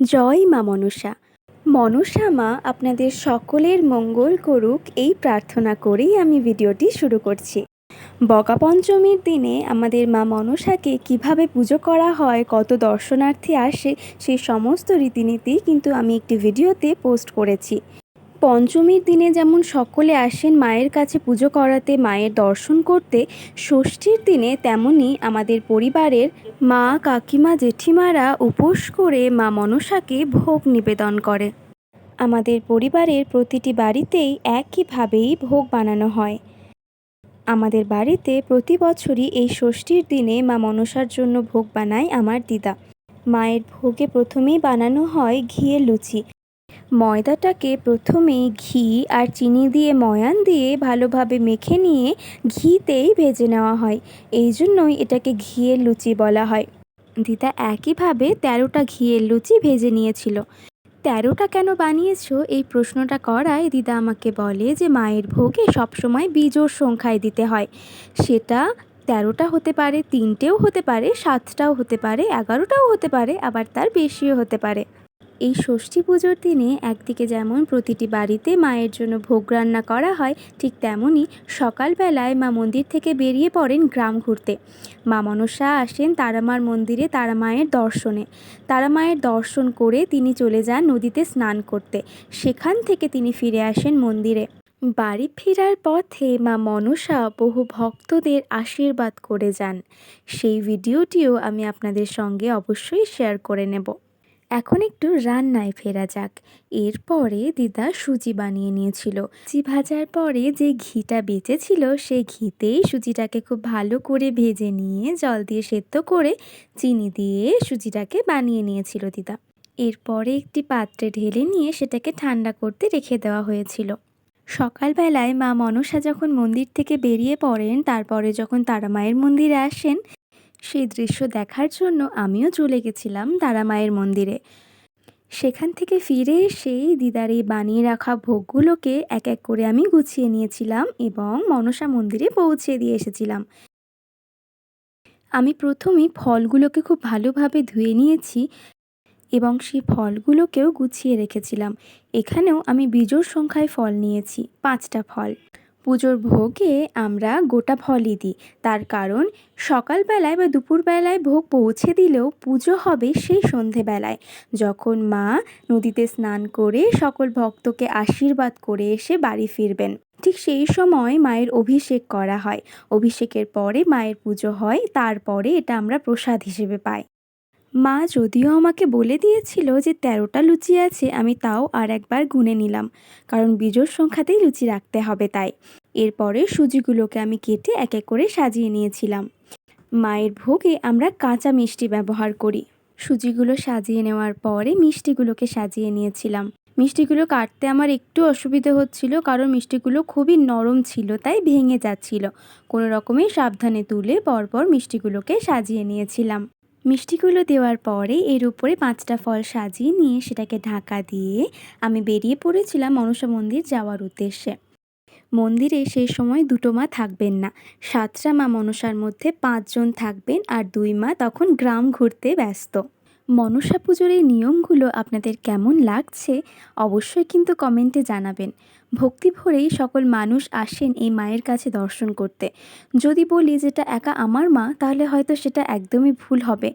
জয় মা মনসা। মনসা মা, আপনাদের সকলের মঙ্গল করুক, এই প্রার্থনা করেই আমি ভিডিওটি শুরু করছি। বকা পঞ্চমীর দিনে আমাদের মা মনসাকে কীভাবে পুজো করা হয়, কত দর্শনার্থী আসে সেই সমস্ত রীতিনীতি কিন্তু আমি একটি ভিডিওতে পোস্ট করেছি। পঞ্চমীর দিনে যেমন সকলে আসেন মায়ের কাছে পুজো করাতে, মায়ের দর্শন করতে, ষষ্ঠীর দিনে তেমনই আমাদের পরিবারের মা, কাকিমা, জেঠিমারা উপোস করে মা মনসাকে ভোগ নিবেদন করে। আমাদের পরিবারের প্রতিটি বাড়িতেই একইভাবেই ভোগ বানানো হয়। আমাদের বাড়িতে প্রতি বছরই এই ষষ্ঠীর দিনে মা মনসার জন্য ভোগ বানায় আমার দিদা। মায়ের ভোগে প্রথমেই বানানো হয় ঘিয়ের লুচি। ময়দাটাকে প্রথমেই ঘি আর চিনি দিয়ে ময়ান দিয়ে ভালোভাবে মেখে নিয়ে ঘিতেই ভেজে নেওয়া হয়। এই জন্যই এটাকে ঘিয়ের লুচি বলা হয়। দিদা একইভাবে তেরোটা ঘিয়ের লুচি ভেজে নিয়েছিল। তেরোটা কেন বানিয়েছো? এই প্রশ্নটা করায় দিদা আমাকে বলে যে মায়ের ভোগে সবসময় বিজোড় সংখ্যায় দিতে হয়। সেটা তেরোটা হতে পারে, তিনটেও হতে পারে, সাতটাও হতে পারে, এগারোটাও হতে পারে, আবার তার বেশিও হতে পারে। এই ষষ্ঠী পুজোর দিনে একদিকে যেমন প্রতিটি বাড়িতে মায়ের জন্য ভোগ রান্না করা হয়, ঠিক তেমনই সকালবেলায় মা মন্দির থেকে বেরিয়ে পড়েন গ্রাম ঘুরতে। মা মনসা আসেন তারামার মন্দিরে তারা মায়ের দর্শনে। তারা মায়ের দর্শন করে তিনি চলে যান নদীতে স্নান করতে। সেখান থেকে তিনি ফিরে আসেন মন্দিরে। বাড়ি ফেরার পথে মা মনসা বহু ভক্তদের আশীর্বাদ করে যান। সেই ভিডিওটিও আমি আপনাদের সঙ্গে অবশ্যই শেয়ার করে নেব। এখন একটু রান্নায় ফেরা যাক। এরপরে দিদা সুজি বানিয়ে নিয়েছিল। সুজি ভাজার পরে যে ঘিটা বেঁচেছিল, সেই ঘিতেই সুজিটাকে খুব ভালো করে ভেজে নিয়ে জল দিয়ে সেদ্ধ করে চিনি দিয়ে সুজিটাকে বানিয়ে নিয়েছিল দিদা। এরপরে একটি পাত্রে ঢেলে নিয়ে সেটাকে ঠান্ডা করতে রেখে দেওয়া হয়েছিল। সকালবেলায় মা মনসা যখন মন্দির থেকে বেরিয়ে পড়েন, তারপরে যখন তারা মায়ের মন্দিরে আসেন সেই দৃশ্য দেখার জন্য আমিও চলে গেছিলাম তারা মায়ের মন্দিরে। সেখান থেকে ফিরে সেই দিদার এই বানিয়ে রাখা ভোগগুলোকে এক এক করে আমি গুছিয়ে নিয়েছিলাম এবং মনসা মন্দিরে পৌঁছে দিয়ে এসেছিলাম। আমি প্রথমেই ফলগুলোকে খুব ভালোভাবে ধুয়ে নিয়েছি এবং সেই ফলগুলোকেও গুছিয়ে রেখেছিলাম। এখানেও আমি বিজোড় সংখ্যায় ফল নিয়েছি, পাঁচটা ফল। পুজোর ভোগে আমরা গোটা ফলই দিই। তার কারণ, সকালবেলায় বা দুপুরবেলায় ভোগ পৌঁছে দিলেও পুজো হবে সেই সন্ধেবেলায়। যখন মা নদীতে স্নান করে সকল ভক্তকে আশীর্বাদ করে এসে বাড়ি ফিরবেন। ঠিক সেই সময় মায়ের অভিষেক করা হয়। অভিষেকের পরে মায়ের পুজো হয়। তারপরে এটা আমরা প্রসাদ হিসেবে পাই। মা যদিও আমাকে বলে দিয়েছিল যে তেরোটা লুচি আছে, আমি তাও আর একবার গুনে নিলাম, কারণ বিজোড় সংখ্যাতেই লুচি রাখতে হবে তাই। এরপরে সুজিগুলোকে আমি কেটে এক এক করে সাজিয়ে নিয়েছিলাম। মায়ের ভোগে আমরা কাঁচা মিষ্টি ব্যবহার করি। সুজিগুলো সাজিয়ে নেওয়ার পরে মিষ্টিগুলোকে সাজিয়ে নিয়েছিলাম। মিষ্টিগুলো কাটতে আমার একটু অসুবিধে হচ্ছিল, কারণ মিষ্টিগুলো খুবই নরম ছিল, তাই ভেঙে যাচ্ছিল। কোনো রকমে সাবধানে তুলে পরপর মিষ্টিগুলোকে সাজিয়ে নিয়েছিলাম। মিষ্টিগুলো দেওয়ার পরে এর উপরে পাঁচটা ফল সাজিয়ে নিয়ে সেটাকে ঢাকা দিয়ে আমি বেরিয়ে পড়েছিলাম মনসা মন্দির যাওয়ার উদ্দেশ্যে। মন্দিরে সেই সময় দুটো মা থাকবেন না। সাতটা মা মনসার মধ্যে পাঁচজন থাকবেন আর দুই মা তখন গ্রাম ঘুরতে ব্যস্ত। মনসা পুজোর এই নিয়মগুলো আপনাদের কেমন লাগছে অবশ্যই কিন্তু কমেন্টে জানাবেন। ভক্তি ভরেই সকল মানুষ আসেন এই মায়ের কাছে দর্শন করতে। যদি বলি যেটা একা আমার মা, তাহলে হয়তো সেটা একদমই ভুল হবে।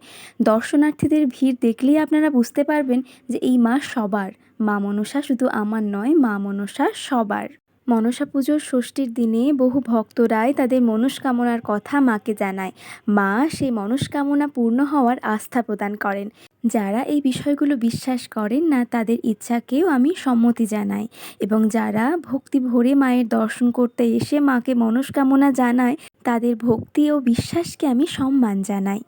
দর্শনার্থীদের ভিড় দেখলেই আপনারা বুঝতে পারবেন যে এই মা সবার। মা মনসা শুধু আমার নয়, মা মনসা সবার। মনসা পুজোর ষষ্ঠীর দিনে বহু ভক্তরাই তাদের মনস্কামনার কথা মাকে জানায়। মা সেই মনস্কামনা পূর্ণ হওয়ার আস্থা প্রদান করেন। যারা এই বিষয়গুলো বিশ্বাস করেন না, তাদের ইচ্ছাকেও আমি সম্মতি জানাই এবং যারা ভক্তি ভরে মায়ের দর্শন করতে এসে মাকে মনস্কামনা জানায়, তাদের ভক্তি ও বিশ্বাসকে আমি সম্মান জানাই।